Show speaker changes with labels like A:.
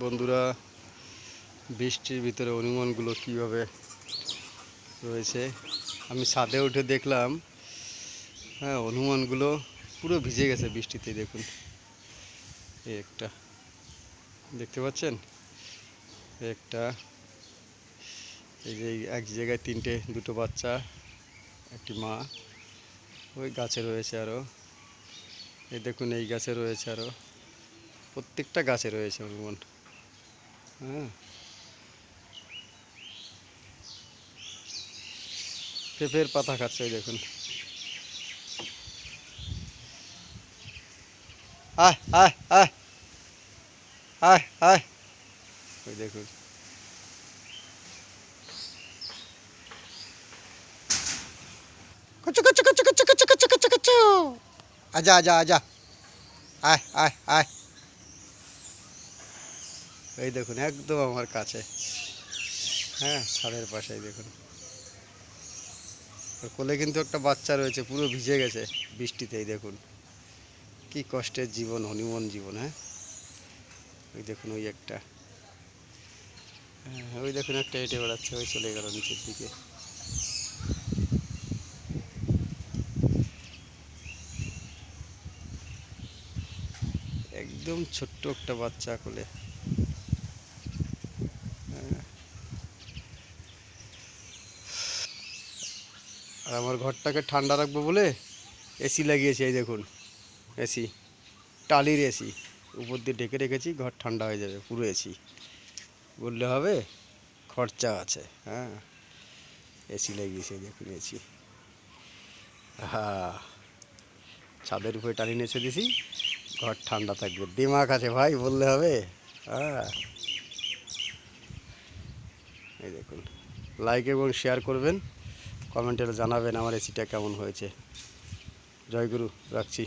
A: বন্ধুরা, বৃষ্টির ভিতরে অনুমানগুলো কীভাবে রয়েছে? আমি ছাদে উঠে দেখলাম হ্যাঁ অনুমানগুলো পুরো ভিজে গেছে বৃষ্টিতে, দেখুন। এই একটা, দেখতে পাচ্ছেন? একটা, এই যে এক জায়গায় তিনটে, দুটো বাচ্চা, একটি মা, ওই গাছে রয়েছে আরও এই দেখুন, এই গাছে রয়েছে আরও প্রত্যেকটা গাছে রয়েছে অনুমান। পেঁপের পাতা খাচ্ছে ওই দেখুন আয় আয় আয় আয় আয় ওই দেখুন কুচু কুচু কুচু কুচু কুচু কুচু কুচু কুচু আজা আজা আজা আয় আয় আয় এই দেখুন, একদম আমার কাছে। হ্যাঁ ছাদের পাশেই দেখুন। কোলে কিন্তু একটা বাচ্চা রয়েছে, পুরো ভিজে গেছে বৃষ্টিতেই, দেখুন। কি কষ্টের জীবন, হনিমন জীবন হ্যাঁ? ওই দেখুন, ওই একটা। হ্যাঁ ওই দেখুন, একটা হেঁটে বেড়াচ্ছে, ওই চলে গেল নিচের দিকে। একদম ছোট্ট একটা বাচ্চা কোলে। আর আমার ঘরটাকে ঠান্ডা রাখব বলে এসি লাগিয়েছি, এই দেখুন। এসি টালির এসি উপর দিয়ে ডেকে রেখেছি, ঘর ঠান্ডা হয়ে যাবে, পুরো এসি বললে হবে, খরচা আছে হ্যাঁ। এসি লাগিয়েছি দেখুন এসি হ্যাঁ ছাদের উপরে টালি নেচে দিছি, ঘর ঠান্ডা থাকবে। দিমাগ আছে ভাই, বললে হবে হ্যাঁ। এই দেখুন লাইক এবং শেয়ার করবেন। কমেন্টে জানাবেন আমার এসিটা কেমন হয়েছে। জয়গুরু রাখছি।